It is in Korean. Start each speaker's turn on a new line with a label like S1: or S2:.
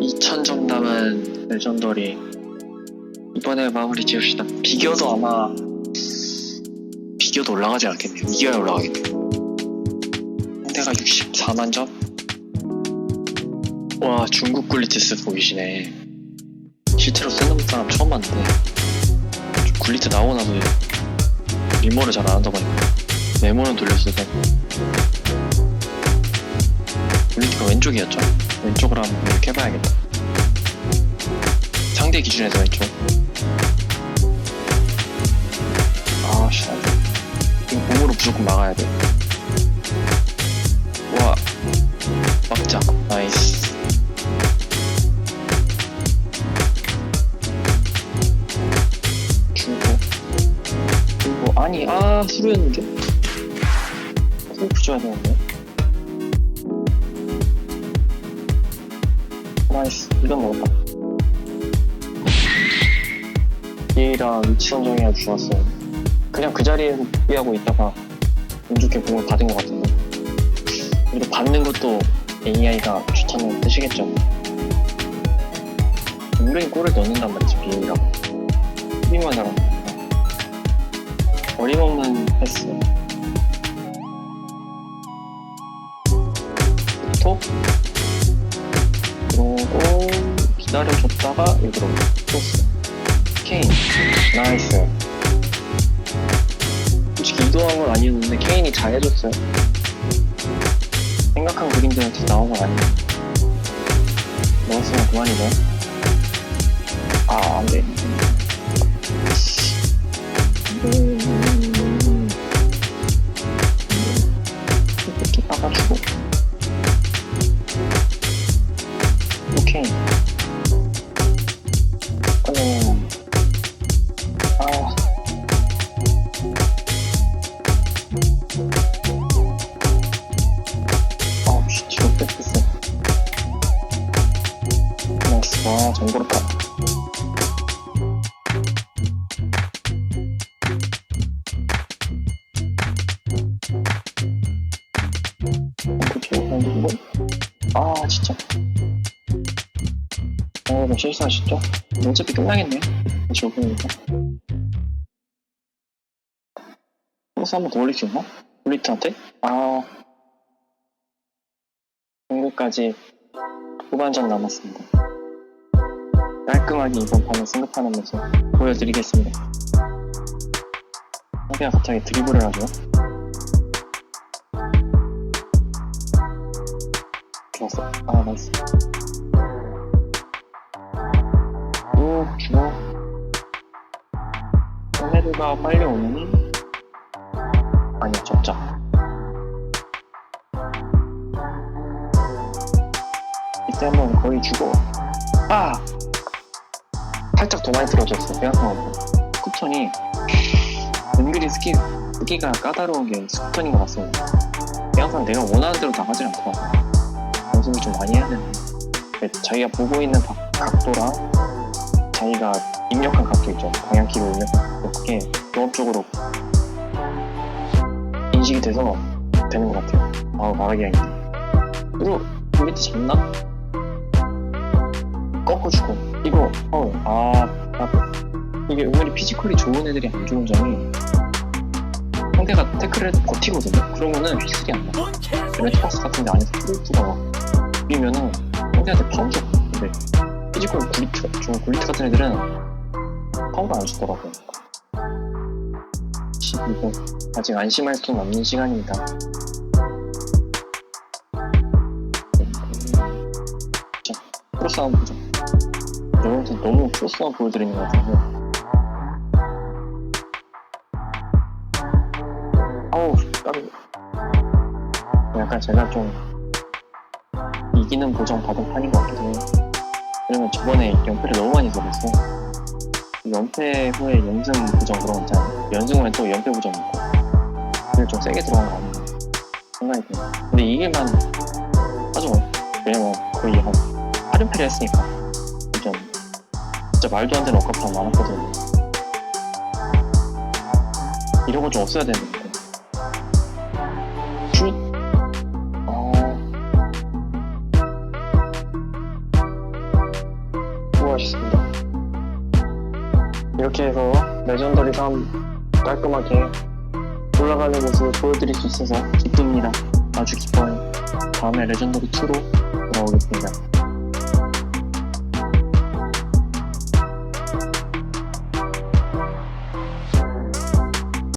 S1: 2000점 남은 레전더리. 이번에 마무리 지읍시다. 비교도 아마 비교도 올라가지 않겠네요. 이겨야 올라가겠네요. 상대가 64만 점? 와 중국 굴리트스 보이시네. 실제로 쓰는 사람 처음 봤는데. 굴리트 나오고 나서 리모를 잘 안 한다 보니까. 메모는 돌렸어도 굴리트가 왼쪽이었죠? 왼쪽으로 한번 이렇게 해봐야겠다 상대 기준에서 왼쪽 아씨 안 돼 이거 몸으로 무조건 막아야 돼 와, 막자. 나이스. 주고. 그리고, 아니, 아, 수루였는데? 호흡 줘야 되는데? 나이스. 이건 먹었다. 얘랑 위치 선정이 아주 좋았어요. 그냥 그 자리에 포기하고 있다가 운 좋게 공을 받은 것 같은데. 그리고 받는 것도 AI가 좋다는 뜻이겠죠. 은근히 골을 넣는단 말이지, 비행이라. 수비만 잘하는 거 어림없는 패스. 톡. 그러고, 기다려 줬다가, 여기로 토스. 케인. 나이스. 솔직히 이도한 건 아니었는데, 케인이 잘해줬어요. 생각한 그림들은 다 나온 건 아니에요. 넣었으면 그만이네. 아, 안 돼. 이거 아 진짜 어 너무 실수하셨죠? 어차피 끝나겠네요 15분이니까 플러스 한번 더 올릴 수 있나? 블리트한테? 아 공구까지 후반전 남았습니다. 깔끔하게 이번 판을 승급하는 모습 보여드리겠습니다. 상대가 갑자기 드리블을 하죠. 좋았어. 아, 나이스. 오, 주고. 소메드가 빨리 오면은 아니야, 접자. 이때 한번 거의 주고 아 살짝 들어졌어 생각해보니까 스쿠턴이 은근히 스키 스키가 까다로운 게 스쿠턴인 것 같습니다. 항상 내가 원하는 대로 나가지 않더라고 연습을 좀 많이 해야 되는데 자기가 보고 있는 각- 각도랑 자기가 입력한 각도 있죠. 방향키로 입력한 각도. 그게 조합적으로 인식이 돼서 되는 것 같아요. 아 말하기가 힘들어 그리고 볼리트 잡나? 꺾어주고 이거 어, 아 나도 이게 은근히 피지컬이 좋은 애들이 안 좋은 점이 상대가 태클을 해도 버티거든요. 그러면은 휘슬이 안나. 레드박스 같은 데 안에서 프로이트가 막 비면은 상대한테 줘 근데 피지컬 굴리트 좋은 굴리트 같은 애들은 파워가 안 주더라고요. 이거 아직 안심할 수는 없는 시간입니다. 자 크로스 한번 보자 저번부터 너무 크로스만 보여드리는 것 같아서 아우 까비 약간 제가 좀 이기는 보정 받은 판인 것 같기도 해요. 왜냐면 저번에 연패를 너무 많이 써봤어 연패 후에 연승 보정 그런 거 있잖아요 연승 후에 또 연패 보정 있고. 좀 세게 들어간 거 아닌가 생각이 들어요. 근데 이길만 하죠 왜냐면 거의 한 8연패를 했으니까. 좀 진짜 말도 안 되는 억압감 많았거든요. 이런 거 좀 없어야 되는데. 슛. 어.
S2: 수고하셨습니다. 이렇게 해서 레전더리 3 깔끔하게 올라가는 모습을 보여드릴 수 있어서
S1: 기쁩니다. 아주 기뻐요. 다음에 레전더리 2로 돌아오겠습니다.